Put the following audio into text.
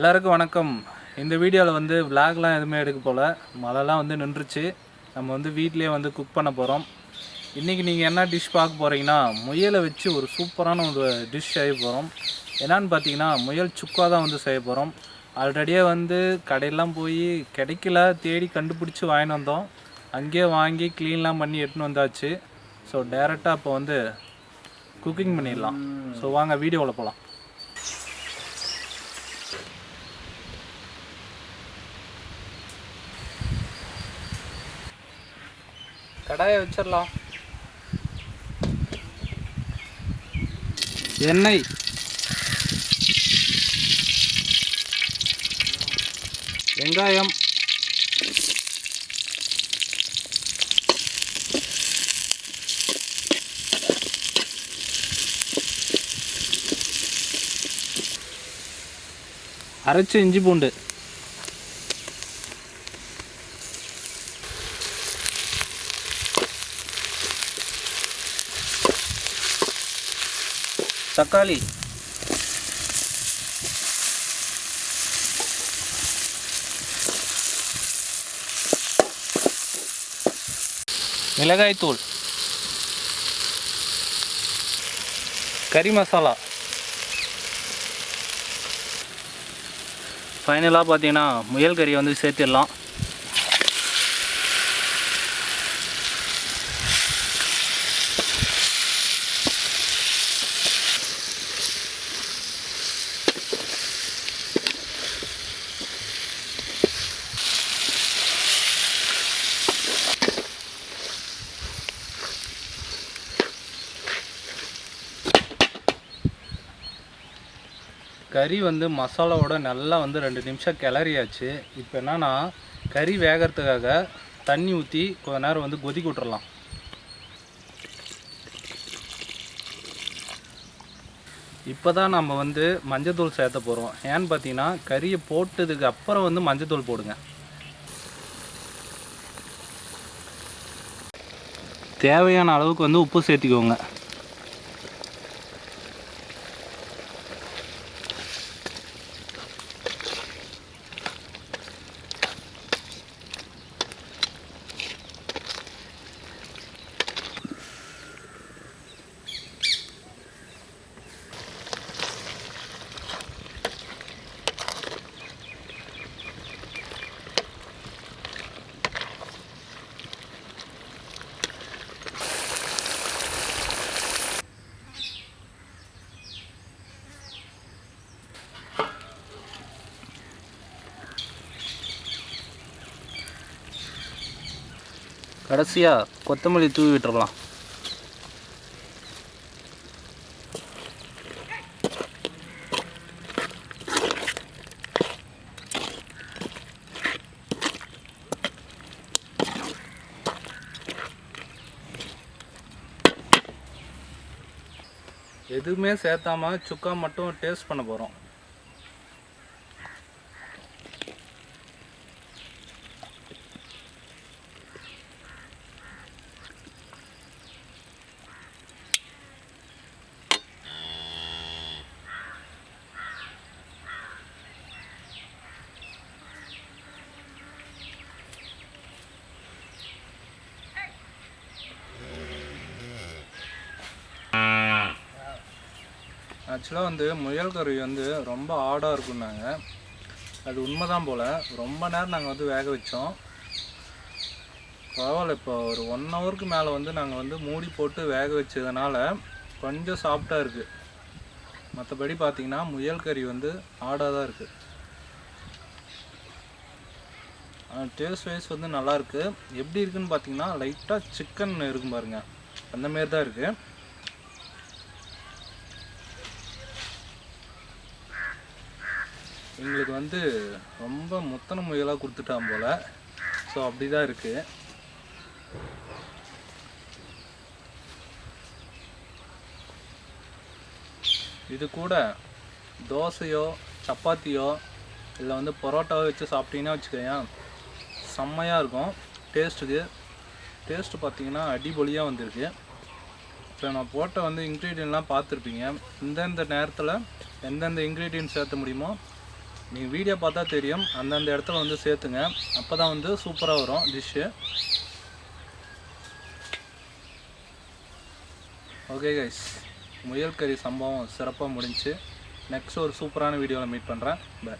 எல்லாருக்கும் வணக்கம். இந்த வீடியோவில் வந்து விளாக்லாம் எதுவுமே எடுக்க போல். மழைலாம் வந்து நின்றுச்சு. நம்ம வந்து வீட்லேயே வந்து குக் பண்ண போகிறோம் இன்றைக்கி நீங்கள் என்ன டிஷ் பார்க்க போகிறீங்கன்னா முயலை வச்சு ஒரு சூப்பரான ஒரு டிஷ் செய்ய போகிறோம் என்னன்னு பார்த்தீங்கன்னா முயல் சுக்கா தான் வந்து செய்ய போகிறோம் ஆல்ரெடியே வந்து கடையெல்லாம் போய் கிடைக்கல தேடி கண்டுபிடிச்சி வாங்கின்னு வந்தோம். அங்கேயே வாங்கி க்ளீன்லாம் பண்ணி எடுத்துன்னு வந்தாச்சு. ஸோ டேரெக்டாக இப்போ வந்து குக்கிங் பண்ணிடலாம். ஸோ வாங்க வீடியோவில் போகலாம் கடாயை வச்சிடலாம் எண்ணெய். வெங்காயம். அரைச்ச இஞ்சி பூண்டு. தக்காளி. மிளகாய்த்தூள். கறி மசாலா. ஃபைனலாக பார்த்தீங்கன்னா முயல் கறி வந்து சேர்த்திடலாம். கறி வந்து மசாலாவோட நல்லா வந்து ரெண்டு நிமிஷம் கிளறியாச்சு. இப்போ என்னன்னா கறி வேகறதுக்காக தண்ணி ஊற்றி கொஞ்ச நேரம் வந்து கொதிக்க விட்டுறலாம். இப்போ தான் நம்ம வந்து மஞ்சத்தூள் சேர்த்த போகிறோம் ஏன்னு பார்த்தீங்கன்னா கறியை போட்டதுக்கு அப்புறம் வந்து மஞ்சத்தூள் போடுங்க. தேவையான அளவுக்கு வந்து உப்பு சேர்த்திக்கோங்க. கடைசியாக கொத்தமல்லி தூவி விட்டுறலாம். எதுவுமே சேர்த்தாமல் சுக்கா மட்டும் டேஸ்ட் பண்ண போகிறோம் ஆக்சுவலாக வந்து முயல் கறி வந்து ரொம்ப ஆடாக இருக்குன்னாங்க அது உண்மை தான் போல். ரொம்ப நேரம் நாங்கள் வந்து வேக வச்சோம். பரவாயில்ல இப்போ ஒரு ஒன் ஹவருக்கு மேலே வந்து நாங்கள் வந்து மூடி போட்டு வேக வச்சதுனால கொஞ்சம் சாஃப்டாக இருக்குது மற்றபடி பார்த்தீங்கன்னா முயல் கறி வந்து ஆடாக தான் இருக்குது டேஸ்ட் வைஸ் வந்து நல்லாயிருக்கு எப்படி இருக்குன்னு பார்த்தீங்கன்னா லைட்டாக சிக்கன் இருக்கும் பாருங்க. அந்த மாரி தான் இருக்குது எங்களுக்கு வந்து ரொம்ப முத்தன முயலாக கொடுத்துட்டான் போல். ஸோ அப்படி தான் இருக்குது இது கூட தோசையோ சப்பாத்தியோ இல்லை வந்து பரோட்டாவோ வச்சு சாப்பிட்டீங்கன்னா வச்சுக்கோயேன் செம்மையாக இருக்கும். டேஸ்ட்டுக்கு டேஸ்ட்டு பார்த்தீங்கன்னா அடிபொலியாக வந்திருக்கு. இப்போ நான் போட்ட வந்து இன்க்ரீடியன்ட்லாம் பார்த்துருப்பீங்க. எந்தெந்த நேரத்தில் எந்தெந்த இன்க்ரீடியன்ட் சேர்த்த முடியுமோ நீங்கள் வீடியோ பார்த்தா தெரியும். அந்தந்த இடத்துல வந்து சேர்த்துங்க. அப்போ தான் வந்து சூப்பராக வரும் டிஷ்ஷு ஓகே கைஸ் முயல் கறி சம்பவம் சிறப்பாக முடிஞ்சு. நெக்ஸ்ட் ஒரு சூப்பரான வீடியோவில் மீட் பண்ணுறேன் பை